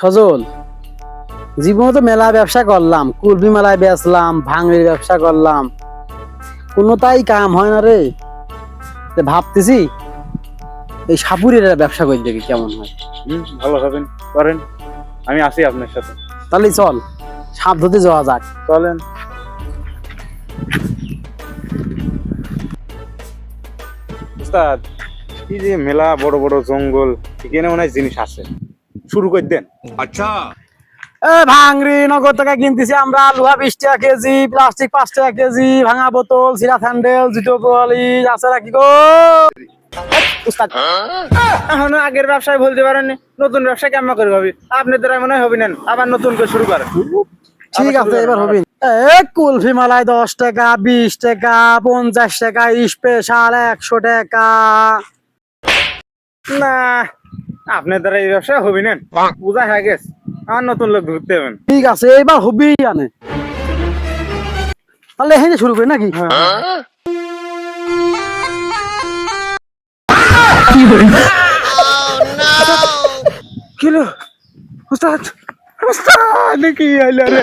সজল জীবনে তো মেলা ব্যবসা করলাম কুলবি মেলায় বেচলাম ভাঙড়ির ব্যবসা করলাম। কোনোটাই কাম হয় না রে। ভাবতেছি এই সাপুরের ব্যবসা করে দেখি কেমন হয়। ভালো হবেন করেন। আমি আছি আপনার সাথে। তাহলে চল সাপ ধরতে যাওয়া যাক। চলেন। উস্তাদ এই যে মেলা বড় বড় জঙ্গল এখানে মনে হয় জিনিস আছে। শুরু করে দেন। এ ভাঙড়ি নগর টাকা কিনতেছি আমরা লোহা বিশ টাকা কেজি প্লাস্টিক পাঁচ টাকা কেজি ভাঙা বোতল সিরা স্যান্ডেল জুতো পলিশ আছে নাকি গো? আগের ব্যবসায় বলতে পারেন নতুন ব্যবসা কেমন করে হবে আপনি তো মনে হয় হবি নেন আবার নতুন করে শুরু করেন। ঠিক আছে এবার হবে কুলফি মালায় দশ টাকা বিশ টাকা পঞ্চাশ টাকা স্পেশাল একশো টাকা। না আপনার দ্বারা এই ব্যবসা হবি নেন বোঝা হয়ে গেছে আমার নতুন লোক ধরতে হবেন ঠিক আছে এবার হবেই জানে তাহলে এখানে শুরু করি নাকি কিলো উস্তাদ উস্তাদ কি হইল রে!